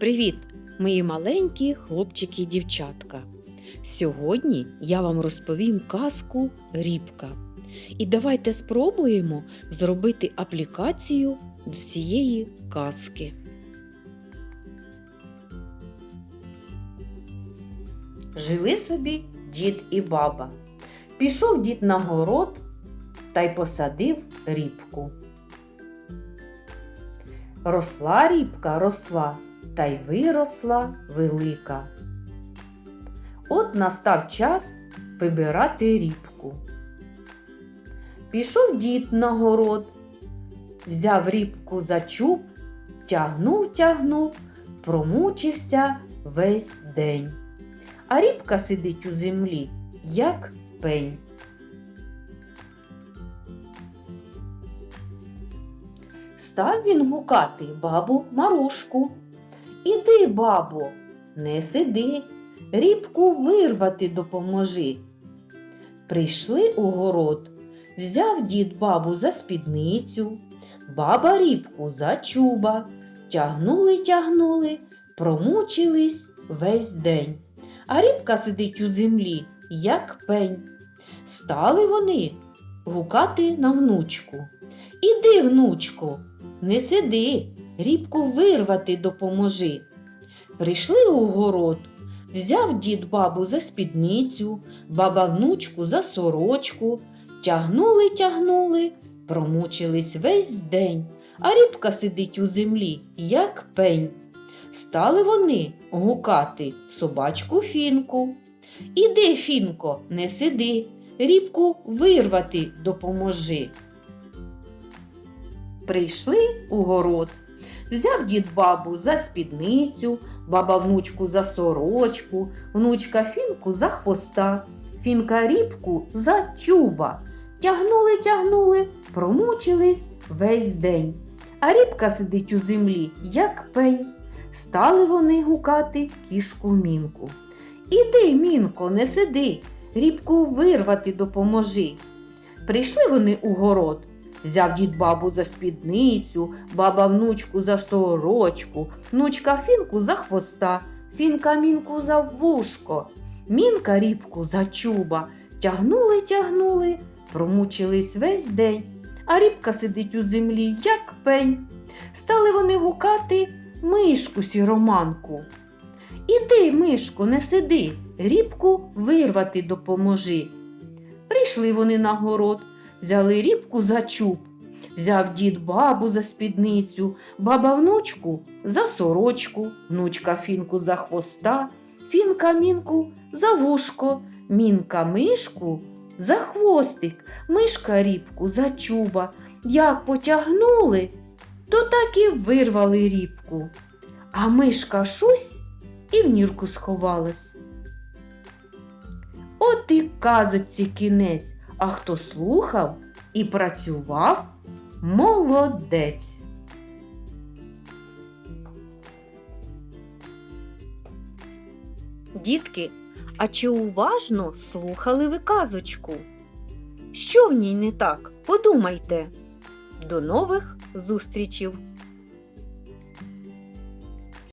Привіт, мої маленькі хлопчики і дівчатка. Сьогодні я вам розповім казку Рібка. І давайте спробуємо зробити аплікацію до цієї казки. Жили собі дід і баба. Пішов дід на город та й посадив рібку. Росла рібка, росла, та й виросла велика. От настав час вибирати рібку. Пішов дід на город, взяв рібку за чуб, тягнув, тягнув, промучився весь день. А рібка сидить у землі, як пень. Став він гукати бабу Марушку. Іди, бабо, не сиди, рібку вирвати допоможи. Прийшли у город, взяв дід бабу за спідницю, баба рібку за чуба, тягнули, тягнули, промучились весь день. А рібка сидить у землі, як пень. Стали вони гукати на внучку. Іди, внучко, не сиди, рібку вирвати допоможи. Прийшли у город, взяв дід бабу за спідницю, баба внучку за сорочку, тягнули, тягнули, промучились весь день, а рібка сидить у землі, як пень. Стали вони гукати собачку фінку. Іди, фінко, не сиди, рібку вирвати допоможи. Прийшли у город. Взяв дід бабу за спідницю, баба внучку за сорочку, внучка фінку за хвоста, фінка рібку за чуба. Тягнули, тягнули, промучились весь день. А рібка сидить у землі, як пень. Стали вони гукати кішку мінку. Іди, мінко, не сиди, рібку вирвати допоможи. Прийшли вони у город. Взяв дід бабу за спідницю, баба внучку за сорочку, внучка фінку за хвоста, фінка мінку за вушко, мінка рібку за чуба. Тягнули, тягнули, промучились весь день, а рібка сидить у землі, як пень. Стали вони гукати мишку сіроманку. Іди, мишко, не сиди, рібку вирвати допоможи. Прийшли вони на город, взяли рібку за чуб, взяв дід бабу за спідницю, баба внучку за сорочку, внучка фінку за хвоста, фінка мінку за вушко, мінка мишку за хвостик, мишка рібку за чуба. Як потягнули, то так і вирвали рібку. А мишка шусь і в нірку сховалась. От і казочці кінець, а хто слухав і працював, молодець. Дітки, а чи уважно слухали ви казочку? Що в ній не так? Подумайте. До нових зустрічів!